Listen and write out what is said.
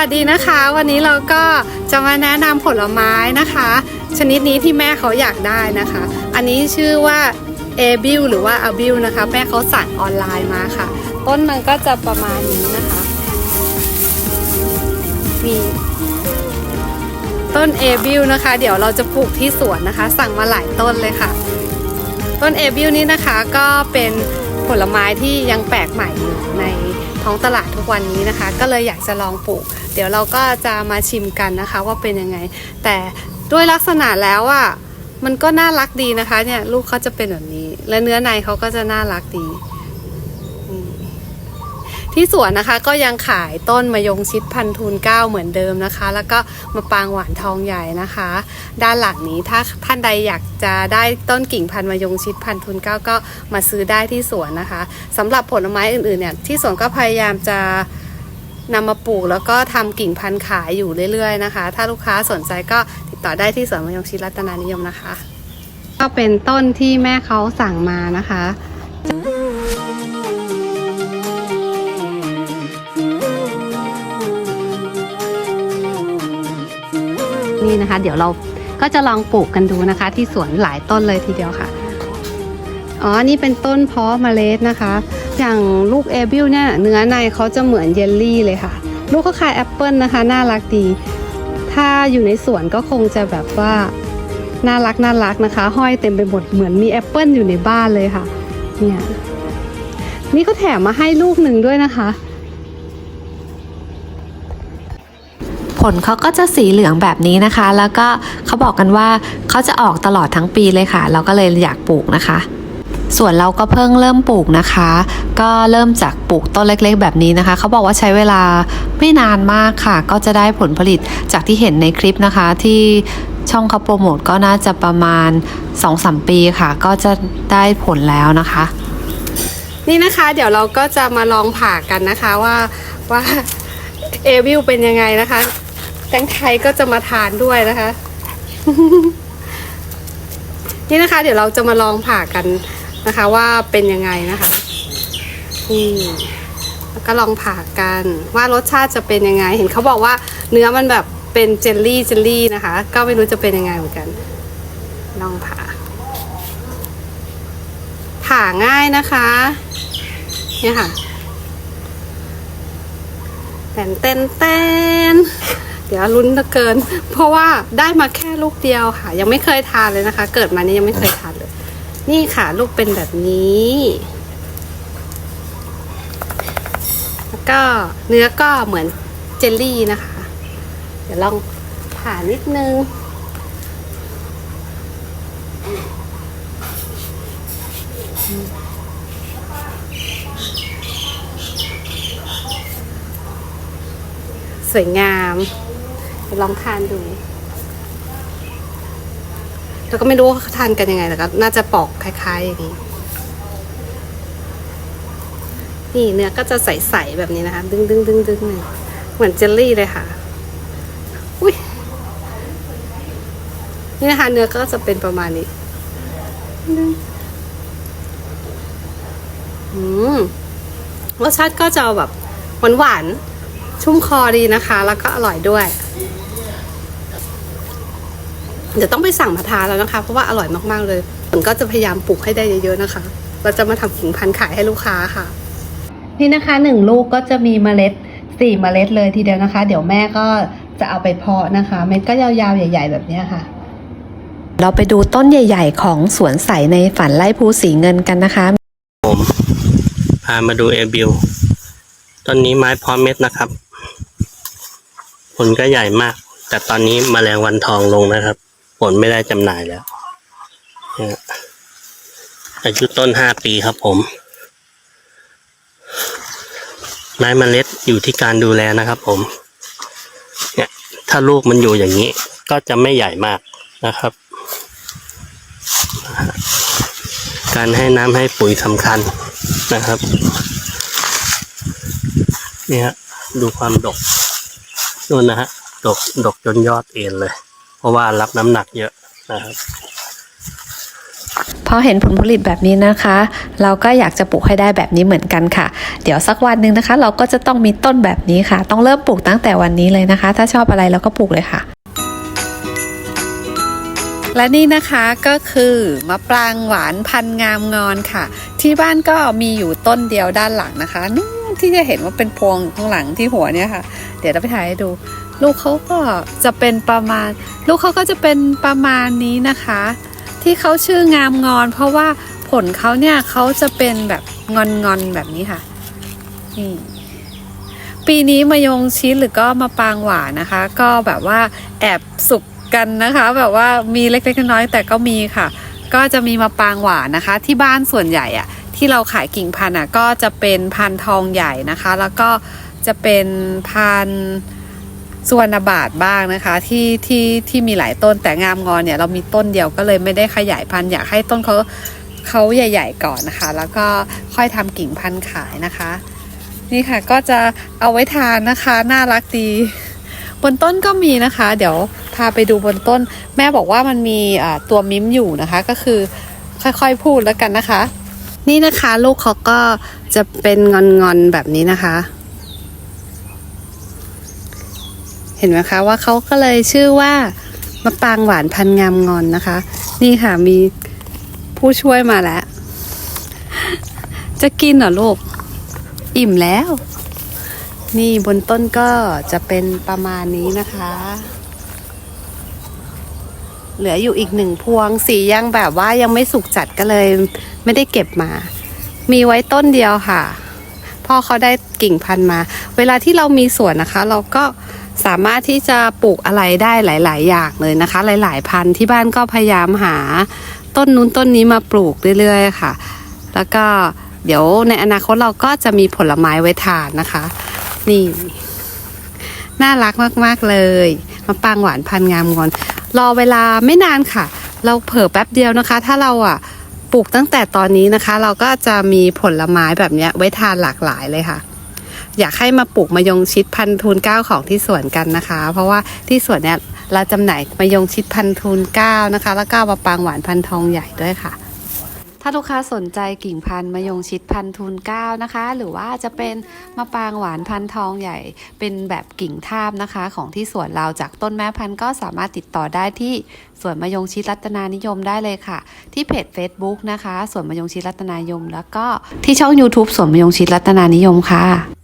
วัสดีนะคะ วันนี้เราก็จะมาแนะนำผลไม้นะคะ ชนิดนี้ที่แม่เขาอยากได้นะคะ อันนี้ชื่อว่าเอบิลหรือว่าอาบิลนะคะ แม่เขาสั่งออนไลน์มาค่ะ ต้นมันก็จะประมาณนี้นะคะนี่ต้นเอบิลนะคะ เดี๋ยวเราจะปลูกที่สวนนะคะ สั่งมาหลายต้นเลยค่ะ ต้นเอบิลนี้นะคะก็เป็นผลไม้ที่ยังแปลกใหม่อยู่ในท้องตลาดทุกวันนี้นะคะ ก็เลยอยากจะลองปลูก เดี๋ยวเราก็จะมาชิมกันนะคะว่าเป็นยังไง แต่ด้วยลักษณะแล้วอะมันก็น่ารักดีนะคะ เนี่ยลูกเขาจะเป็นแบบนี้ และเนื้อในเขาก็จะน่ารักดี ที่สวนนะคะก็ยังขายต้นมะยงชิดพันธุ์ทูนเก้าเหมือนเดิมนะคะ แล้วก็มะปรางหวานทองใหญ่นะคะ ด้านหลังนี้ถ้าท่านใดอยากจะได้ต้นกิ่งพันมะยงชิดพันธุ์ทุนเก้าก็มาซื้อได้ที่สวนนะคะสำหรับผลไม้อื่นๆเนี่ยที่สวนก็พยายามจะ นำมาปลูกแล้วก็ทำกิ่งพันธุ์ขายอยู่เรื่อยๆนะคะ ถ้าลูกค้าสนใจก็ติดต่อได้ที่สวนมะยงชิรัตนานิยมนะคะ ก็เป็นต้นที่แม่เขาสั่งมานะคะนี่นะคะ เดี๋ยวเราก็จะลองปลูกกันดูนะคะ ที่สวนหลายต้นเลยทีเดียวค่ะ อ๋อ นี่เป็นต้นเพาะเมล็ดนะคะ อย่างลูกเอบิลเนี่ยเนื้อในเขาจะเหมือนเยลลี่เลยค่ะ ลูกก็คล้ายแอปเปิลนะคะ น่ารักดี ถ้าอยู่ในสวนก็คงจะแบบว่าน่ารักน่ารักนะคะ ห้อยเต็มไปหมดเหมือนมีแอปเปิลอยู่ในบ้านเลยค่ะ เนี่ย นี่เขาแถมมาให้ลูกหนึ่งด้วยนะคะ ผลเขาก็จะสีเหลืองแบบนี้นะคะ แล้วก็เขาบอกกันว่าเขาจะออกตลอดทั้งปีเลยค่ะ เราก็เลยอยากปลูกนะคะ ส่วนเราก็เพิ่งเริ่มปลูกนะคะ ก็เริ่มจากปลูกต้นเล็กๆ แบบนี้นะคะ เขาบอกว่าใช้เวลาไม่นานมากค่ะ ก็จะได้ผลผลิตจากที่เห็นในคลิปนะคะ ที่ช่องเขาโปรโมทก็น่าจะประมาณ 2-3 ปีค่ะ ก็จะได้ผลแล้วนะคะ นี่นะคะเดี๋ยวเราก็จะมาลองผ่ากันนะคะว่าว่าเอวิลเป็นยังไงนะคะ แตงไทยก็จะมาทานด้วยนะคะ นี่นะคะ เดี๋ยวเราจะมาลองผ่ากัน นะคะว่าเป็นยังไงนะคะนี่แล้วก็ลองผ่ากันว่ารสชาติจะเป็นยังไง เห็นเขาบอกว่าเนื้อมันแบบเป็นเจลลี่เจลลี่นะคะ ก็ไม่รู้จะเป็นยังไงเหมือนกัน ลองผ่า ผ่าง่ายนะคะเนี่ยค่ะแตนเต้นเต้นเดี๋ยวลุ้นเหลือเกิน เพราะว่าได้มาแค่ลูกเดียวค่ะ ยังไม่เคยทานเลยนะคะ เกิดมานี่ยังไม่เคยทานเลย นี่ค่ะลูกเป็นแบบนี้ แล้วก็เนื้อก็เหมือนเจลลี่นะคะ เดี๋ยวลองผ่านิดนึงสวยงาม ลองทานดู แล้วก็ไม่รู้ว่าเขาทานกันยังไงแต่ก็น่าจะปอกคล้ายๆอย่างนี้ นี่เนื้อก็จะใสๆแบบนี้นะคะ ดึงดึงดึงดึงเนี่ยเหมือนเจลลี่เลยค่ะ อุ้ยนี่นะคะ เนื้อก็จะเป็นประมาณนี้อืมรสชาติก็จะแบบหวานหวานๆชุ่มคอดีนะคะ แล้วก็อร่อยด้วย เดี๋ยวต้องไปสั่งมาทานแล้วนะคะ เพราะว่าอร่อยมากๆเลยผมก็จะพยายามปลูกให้ได้เยอะๆนะคะ เราจะมาทำกิ่งพันธุ์ขายให้ลูกค้าค่ะ นี่นะคะหนึ่งลูกก็จะมีเมล็ดสี่เมล็ดเลยทีเดียวนะคะ เดี๋ยวแม่ก็จะเอาไปเพาะนะคะ เม็ดก็ยาวๆใหญ่ ๆ แบบเนี้ยค่ะ เราไปดูต้นใหญ่ ๆ ของสวนใสในฝันไร่ภูสีเงินกันนะคะ ผมพามาดูเอบิลต้นนี้ไม้พร้อมเม็ดนะครับ ผลก็ใหญ่มาก แต่ตอนนี้มแมลงวันทองลงนะครับ ผลไม่ได้จำหน่ายแล้วเนี่ยอายุต้นห้าปีครับผม ไม้เมล็ดอยู่ที่การดูแลนะครับผม เนี่ย ถ้าลูกมันอยู่อย่างนี้ ก็จะไม่ใหญ่มากนะครับ การให้น้ำให้ปุ๋ยสำคัญนะครับ เนี่ยฮะดูความดกนู่นนะฮะดกดกจนยอดเอ็นเลย เพราะว่ารับน้ำหนักเยอะนะครับพอเห็นผลผลิตแบบนี้นะคะ เราก็อยากจะปลูกให้ได้แบบนี้เหมือนกันค่ะ เดี๋ยวสักวันหนึ่งนะคะ เราก็จะต้องมีต้นแบบนี้ค่ะ ต้องเริ่มปลูกตั้งแต่วันนี้เลยนะคะ ถ้าชอบอะไรเราก็ปลูกเลยค่ะ และนี่นะคะก็คือมะปรางหวานพันธุ์งามงอนค่ะ ที่บ้านก็มีอยู่ต้นเดียวด้านหลังนะคะนู่นที่จะเห็นว่าเป็นพวงอยู่ข้างหลังที่หัวเนี่ยค่ะ เดี๋ยวเราไปถ่ายให้ดู ลูกเขาก็จะเป็นประมาณ ลูกเขาก็จะเป็นประมาณนี้นะคะ ที่เขาชื่องามงอน เพราะว่าผลเขาเนี่ยเขาจะเป็นแบบงอนงอนแบบนี้ค่ะนี่ปีนี้มายงชิดหรือก็มาปางหวานนะคะ ก็แบบว่าแอบสุกกันนะคะ แบบว่ามีเล็กๆน้อยๆแต่ก็มีค่ะ ก็จะมีมาปางหวานนะคะ ที่บ้านส่วนใหญ่อะที่เราขายกิ่งพันธุ์อะก็จะเป็นพันธุ์ทองใหญ่นะคะ แล้วก็จะเป็นพันธุ์ สุวรรณบาทบ้างนะคะ ที่ที่ที่มีหลายต้นแต่งามงอนเนี่ยเรามีต้นเดียวก็เลยไม่ได้ขยายพันธุ์อยากให้ต้นเขาเขาใหญ่ ๆ ก่อนนะคะ แล้วก็ค่อยทำกิ่งพันธุ์ขายนะคะ นี่ค่ะก็จะเอาไว้ทานนะคะน่ารักดีบนต้นก็มีนะคะ เดี๋ยวพาไปดูบนต้น แม่บอกว่ามันมีตัวมิ้มอยู่นะคะ ก็คือค่อยๆพูดแล้วกันนะคะ นี่นะคะลูกเขาก็จะเป็นงอนๆแบบนี้นะคะ เห็นไหมคะว่าเขาก็เลยชื่อว่ามะปรางหวานพันงามงอนนะคะ นี่ค่ะมีผู้ช่วยมาแล้ว จะกินเหรอลูก อิ่มแล้ว นี่บนต้นก็จะเป็นประมาณนี้นะคะ เหลืออยู่อีกหนึ่งพวงสียังแบบว่ายังไม่สุกจัดก็เลย ไม่ได้เก็บมา มีไว้ต้นเดียวค่ะพ่อเขาได้กิ่งพันธุ์มา เวลาที่เรามีสวนนะคะ เราก็ สามารถที่จะปลูกอะไรได้หลาย ๆ อย่างเลยนะคะ หลาย ๆ พันธุ์ที่บ้านก็พยายามหาต้นนู้นต้นนี้มาปลูกเรื่อย ๆ ค่ะ แล้วก็เดี๋ยวในอนาคตเราก็จะมีผลไม้ไว้ทานนะคะ นี่ น่ารักมาก ๆ เลยมะปางหวานพันธ์งามงอนรอเวลาไม่นานค่ะ เราเผลอแป๊บเดียวนะคะ ถ้าเราอะปลูกตั้งแต่ตอนนี้นะคะ เราก็จะมีผลไม้แบบนี้ไว้ทานหลากหลายเลยค่ะ อยากให้มาปลูกมะยงชิดพันธุ์ทูนเก้าของที่สวนกันนะคะ เพราะว่าที่สวนเนี้ยเราจำหน่ายมะยงชิดพันธุ์ทูนเก้านะคะ แล้วก็มะปางหวานพันธุ์ทองใหญ่ด้วยค่ะ ถ้าลูกค้าสนใจกิ่งพันธุ์มะยงชิดพันธุ์ทูนเก้านะคะ หรือว่าจะเป็นมะปางหวานพันธุ์ทองใหญ่ เป็นแบบกิ่งทาบนะคะ ของที่สวนเราจากต้นแม่พันธุ์ก็สามารถติดต่อได้ที่สวนมะยงชิดรัตนานิยมได้เลยค่ะ ที่เพจ Facebook นะคะสวนมะยงชิดรัตนานิยม แล้วก็ที่ช่อง YouTube สวนมะยงชิดรัตนานิยมค่ะ